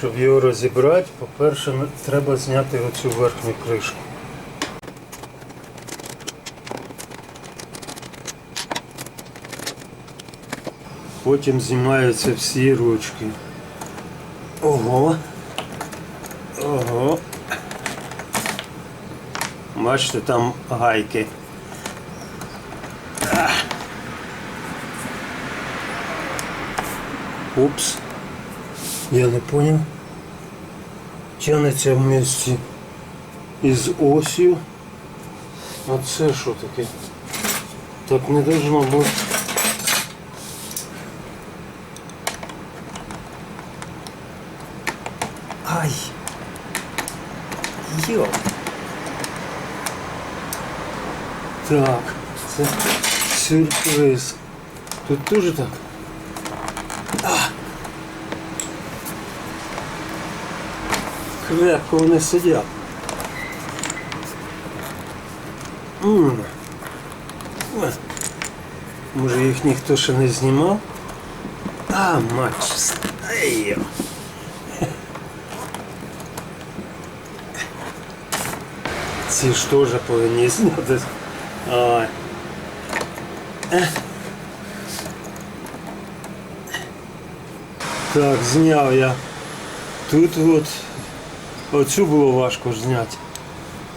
Щоб його розібрати, по-перше, треба зняти оцю верхню кришку. Потім знімаються всі ручки. Ого. Ого. Бачите, там гайки. Упс. Я не понял. Тянеться в місці із осью. А це що таке? Так не должно бути. Ай! Йо! Так, це сюрприз. Тут теж так. Крепко вони сидять. М. Може їх ніхто ще не знімав? А, мать. Йо. Ці ж теж повинні зняти. Ай. Так, зняв я. Тут от оцю було важко зняти.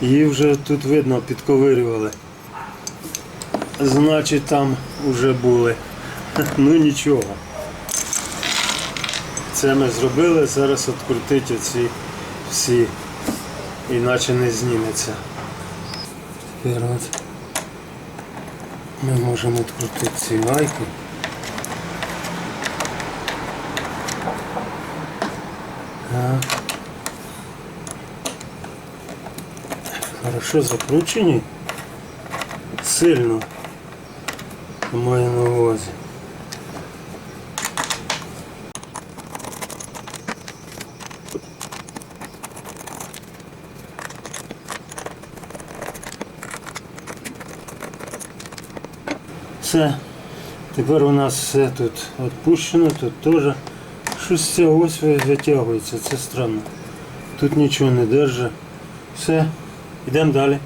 Її вже тут видно підковирювали. Значить там вже були. Ну нічого. Це ми зробили, зараз відкрутити оці всі, іначе не зніметься. Тепер ми можемо відкрутити ці гайки. Хорошо закручені. Сильно. Маю на увазі. Все. Тепер у нас все тут відпущено, тут теж. Щось ця ось витягується, це странно. Тут нічого не держить. Все, йдемо далі.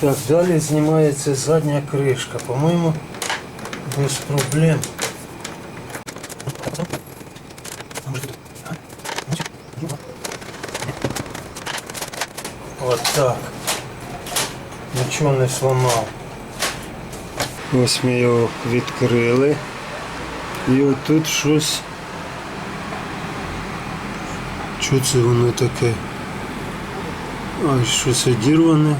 Так, далі знімається задня кришка. По-моєму, без проблем. От так. Нічого не зламав. Ось ми його відкрили. І отут щось. Що це воно таке? Ой, щось одірване.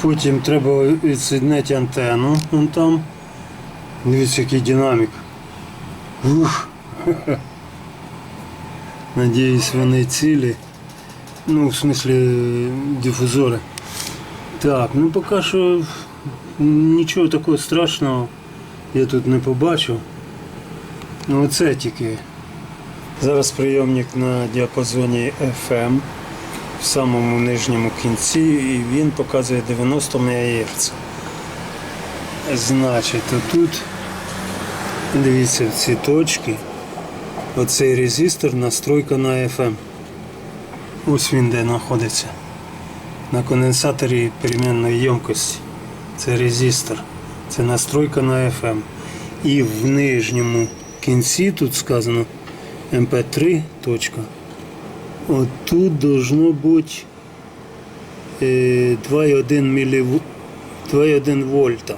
Потім треба відсоединити антенну. Вон там. Дивіться, який динамік. Ух. Надіюсь, вони цілі. Ну, в смислі дифузори. Так, ну поки що нічого такого страшного я тут не побачив. Ну оце тільки. Зараз прийомник на діапазоні FM в самому нижньому кінці і він показує 90 МГц. Значить, тут дивіться в ці точки. Оцей резистор настройка на FM. Ось він де знаходиться. На конденсаторі перемінної ємкості. Це резистор. Це настройка на FM. І в нижньому кінці тут сказано MP3 точка. От тут должно бути е, 2,1 мілів... 2,1 вольта.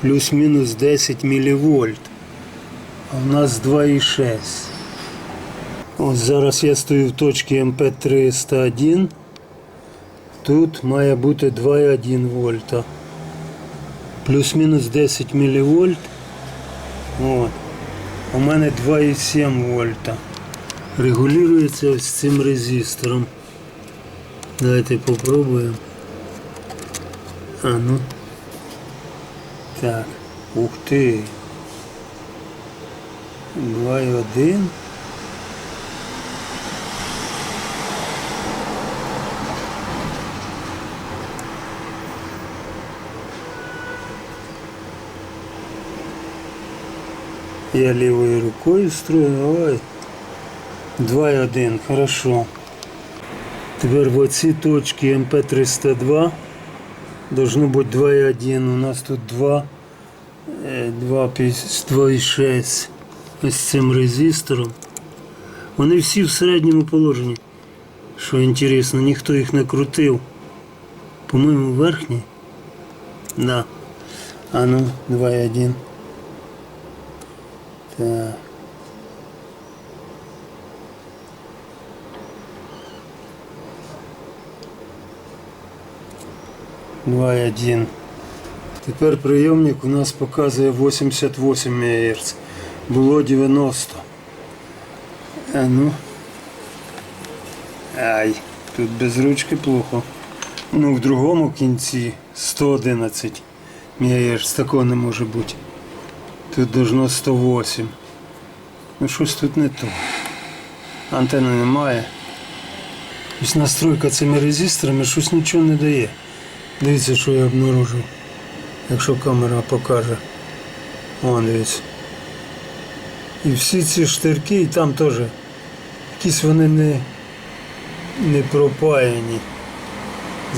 Плюс-мінус 10 мілівольт. А у нас 2,6. Ось зараз я стою в точці MP301. Тут має бути 2,1 вольта. Плюс-мінус 10 мілівольт. От. У мене 2,7 вольта. Регулюється ось цим резистором. Давайте попробуємо. А ну. Так. Ух ти. 2,1. Я лівою рукою строю. Ой. 2,1, хорошо. Тепер в оці точки МП-302 должно бути 2,1. У нас тут 2, е, 2,5 2,6 ось цим резистором. Вони всі в середньому положенні. Що інтересно, ніхто їх не крутив. По-моєму, верхній. Да. А ну, 2,1. Так. Два і один. Тепер прийомник у нас показує 88 МГц. Було 90. А ну. Ай, тут без ручки плохо. Ну, в другому кінці 111 МГц. Такого не може бути. Тут должно 108. Ну щось тут не то. Антенни немає. Ось настройка цими резисторами щось нічого не дає. Дивіться, що я обнаружив. Якщо камера покаже. Вон дивіться. І всі ці штирки, і там теж якісь вони не, не пропаяні.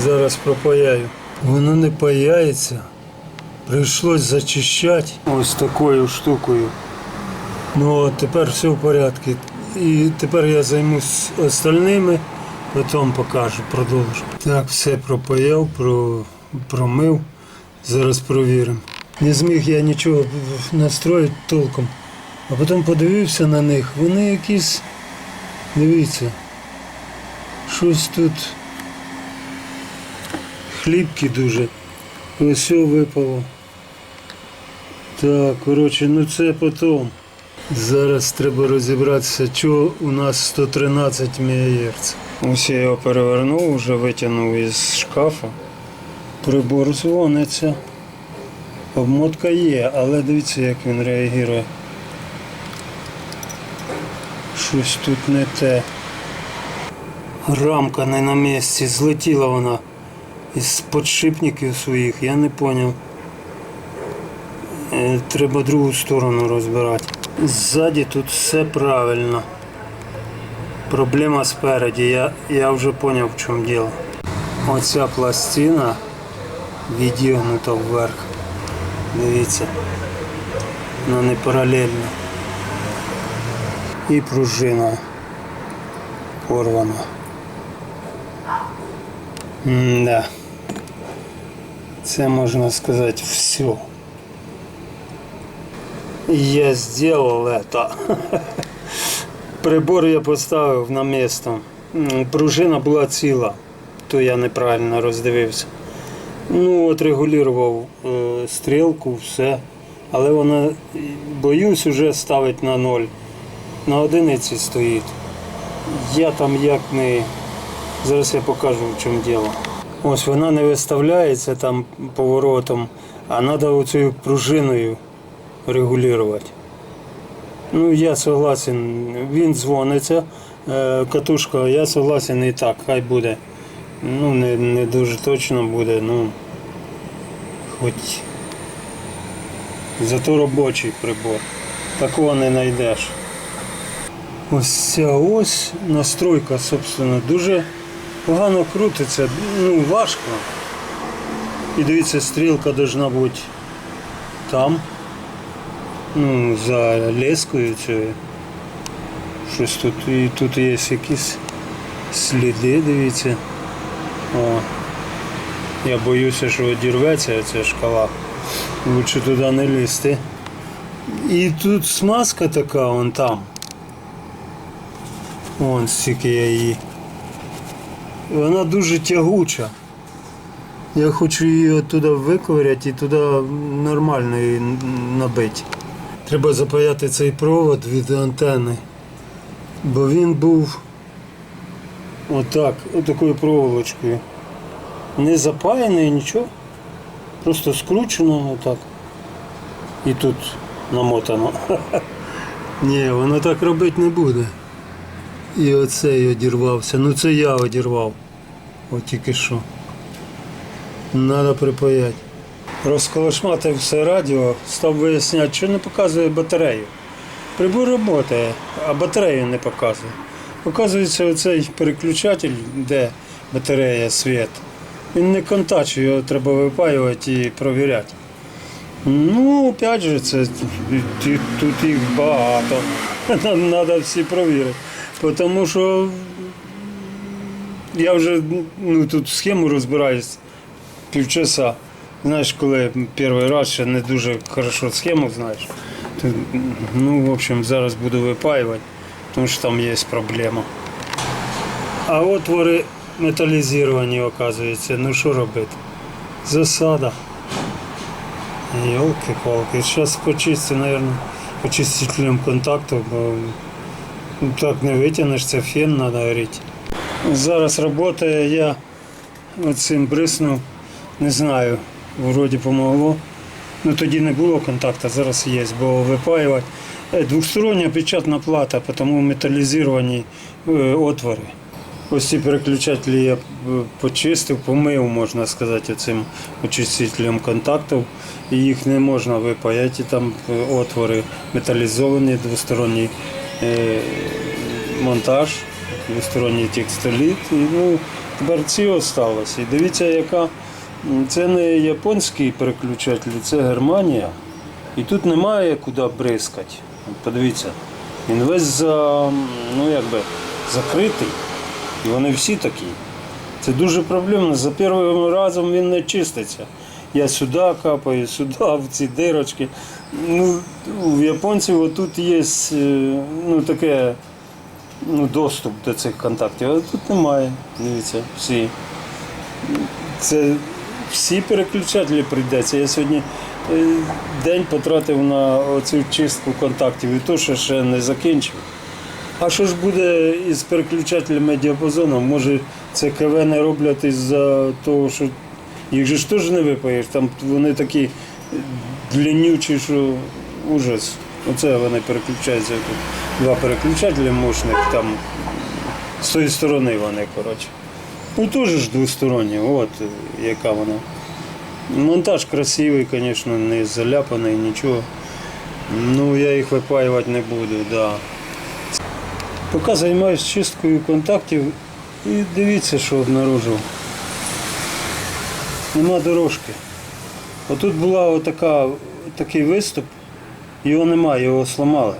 Зараз пропаяю. Воно не паяється. Прийшлось зачищати ось такою штукою. Ну а тепер все в порядку. І тепер я займусь остальними, потім покажу, продовжу. Так, все пропаяв, про, промив. Зараз провіримо. Не зміг я нічого настроїти толком. А потім подивився на них. Вони якісь. Дивіться. Щось тут. Хлібки дуже. Ось все випало. Так, коротше, ну це потім. Зараз треба розібратися, чого у нас 113 МГц. Ось я його перевернув, вже витягнув із шкафу. Прибор дзвониться. Обмотка є, але дивіться, як він реагує. Щось тут не те. Рамка не на місці, злетіла вона із подшипників своїх, я не зрозумів. Треба другу сторону розбирати. Ззаді тут все правильно. Проблема спереді, я, я вже зрозумів, в чому діло. Оця пластина відігнута вверх. Дивіться. Вона не паралельно. І пружина порвана. М-да. Це можна сказати все. Я сделал это. Прибор я поставив на місто. Пружина була ціла, то я неправильно роздивився. Ну, от регулював е, стрілку, все. Але вона, боюсь, вже ставить на ноль. На одиниці стоїть. Я там як не. Зараз я покажу, в чому діло. Ось вона не виставляється там поворотом, а треба оцею пружиною регулювати. Ну, я согласен, він дзвониться, е, катушка, я согласен і так, хай буде. Ну, не, не дуже точно буде, ну хоч зато робочий прибор. Такого не знайдеш. Ось ця ось настройка, собственно, дуже погано крутиться, ну важко. І дивіться, стрілка должна бути там. Ну, за лескою цією. Щось тут. І тут є якісь сліди, дивіться. О. Я боюся, що одірветься ця шкала. Лучше туди не лізти. І тут смазка така, вон там. Вон стільки я її. Вона дуже тягуча. Я хочу її оттуда виковиряти і туди нормально її набити. Треба запаяти цей провод від антени. Бо він був отак, отакою проволочкою. Не запаяний, нічого. Просто скручено отак. І тут намотано. Ні, воно так робити не буде. І оцей одірвався. Ну це я одірвав. От тільки що. Треба припаяти. Розколошматив все радіо, став виясняти, що не показує батарею. Прибор працює, а батарею не показує. Показується оцей переключатель, де батарея, світ. Він не контачує, його треба випаювати і провіряти. Ну, опять же, це тут їх багато. Нам треба всі провірити. Тому що я вже ну, тут схему розбираюсь півчаса. Знаєш, коли перший раз ще не дуже хорошо схему знаєш. То, ну, в общем, зараз буду випаювати, тому що там є проблема. А отвори металізовані, оказується. Ну що робити? Засада. Йолки-палки. Зараз почистю, мабуть, очистителем контакту, бо ну, так не витягнеш, це фен треба горіти. Зараз працює, я оцим бриснув, не знаю, вроді помогло. Ну тоді не було контакту, зараз є, бо випаювати. Е, Двохстороння печатна плата, тому металізовані е, отвори. Ось ці переключателі я е, почистив, помив, можна сказати, цим очистителем контактів. І їх не можна випаяти. Там отвори металізовані, двосторонній монтаж, двосторонній текстоліт. І, ну, тепер ці осталось. І дивіться, яка це не японський переключатель, це Германія. І тут немає куди бризкати. Подивіться, він весь за, ну, якби, закритий. І вони всі такі. Це дуже проблемно. За першим разом він не чиститься. Я сюди капаю, сюди, в ці дирочки. Ну, у японців отут є е, ну, таке ну, доступ до цих контактів, а тут немає. Дивіться, всі. Це всі переключателі прийдеться. Я сьогодні е, день потратив на оцю чистку контактів і то, що ще не закінчив. А що ж буде із переключателями діапазону? Може це КВ не роблять із-за того, що їх же ж теж не випаєш. Там вони такі длиннючі, що ужас. Оце вони переключаються. Тут два переключателі мощних, там з тої сторони вони, коротше. Ну теж ж двосторонні, от е, яка вона. Монтаж красивий, звісно, не заляпаний, нічого. Ну я їх випаювати не буду. Да. Поки займаюся чисткою контактів і дивіться, що обнаружив. Нема дорожки. Отут була отака, такий виступ, його немає, його сламали.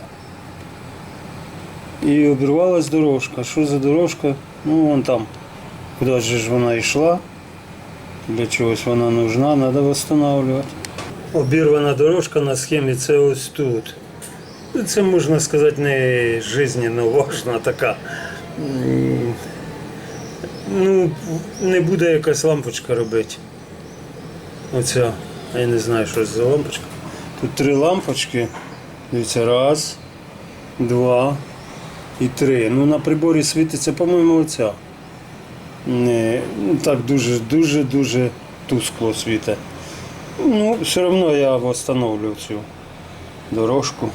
І обірвалась дорожка. Що за дорожка? Ну вон там. Куди ж вона йшла? Для чогось вона нужна, треба встановлювати. Обірвана дорожка на схемі це ось тут. Це можна сказати не жизненно важна така. Ну, не буде якась лампочка робити. Оця, я не знаю, що це за лампочка. Тут три лампочки. Дивіться, раз, два і три. Ну на приборі світиться, по-моєму, оця. Ну, так дуже, дуже, тускло світить. Ну, все одно я встановлю цю дорожку.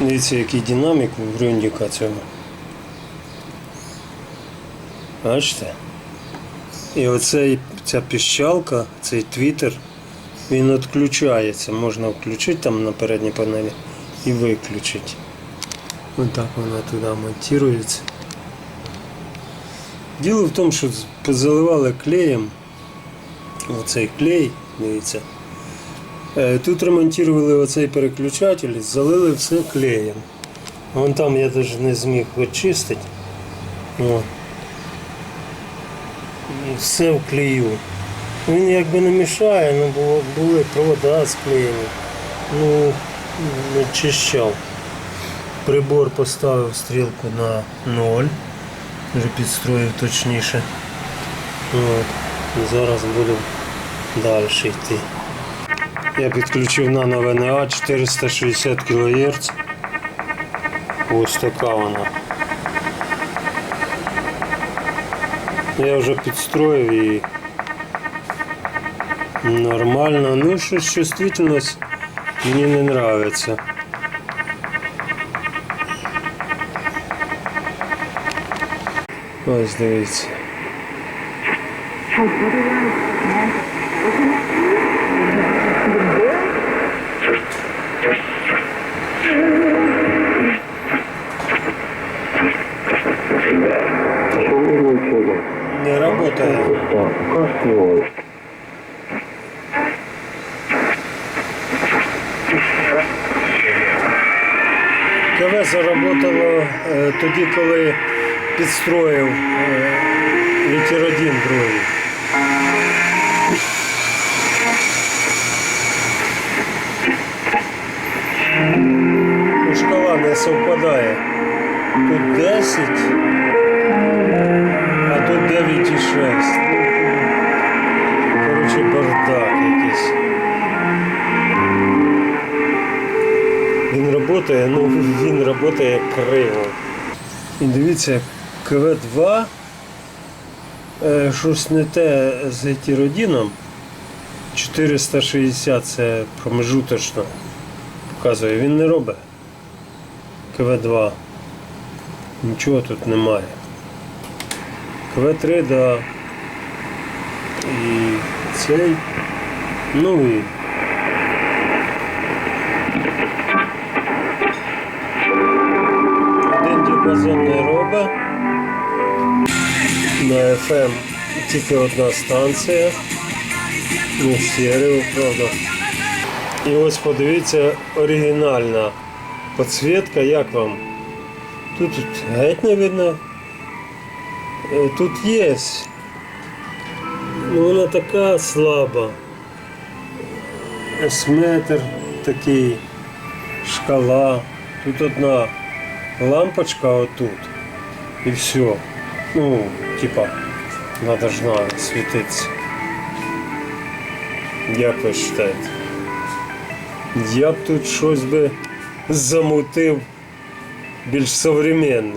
Дивіться, який динамік у грюндіка цього. Бачите? І оцей, ця піщалка, цей твіттер, він відключається. Можна включити там на передній панелі і виключити. Ось так вона туди монтується. Діло в тому, що позаливали клеєм. Оцей клей, дивіться. Е, Тут ремонтували оцей переключатель, залили все клеєм. Вон там я навіть не зміг очистити. О. Все в клею. Він якби не мішає, ну було, були провода склеєні. Ну, не чищав. Прибор поставив стрілку на 0. Вже підстроїв точніше. От. Зараз буду далі йти. Я підключив нано ВНА 460 кГц. Ось така вона. Я вже підстроїв і нормально. Ну, щось чувствительність мені не подобається. Ось дивіться. Не работает. КВ заработало е, тоді, коли підстроїв е, літеродін другий. Ну, Шкала не совпадає. Тут 10, а тут 9,6. Коротше, бардак якийсь. Він працює, ну він працює криво. І дивіться, КВ-2 е, щось не те з етіродіном. 460 це промежуточно показує. Він не робить. КВ-2. Нічого тут немає. КВ-3, да. І цей. Ну і один діапазон не робить. На FM тільки одна станція. Ну, стерео, правда. І ось подивіться оригінальна підсвітка, як вам? Тут геть не видно. Е, Тут є. Ну вона така слаба. Есметр такий, шкала. Тут одна лампочка отут. І все. Ну, типа, вона должна світитися. Як ви вважаєте? Я тут щось би замутив більш современне.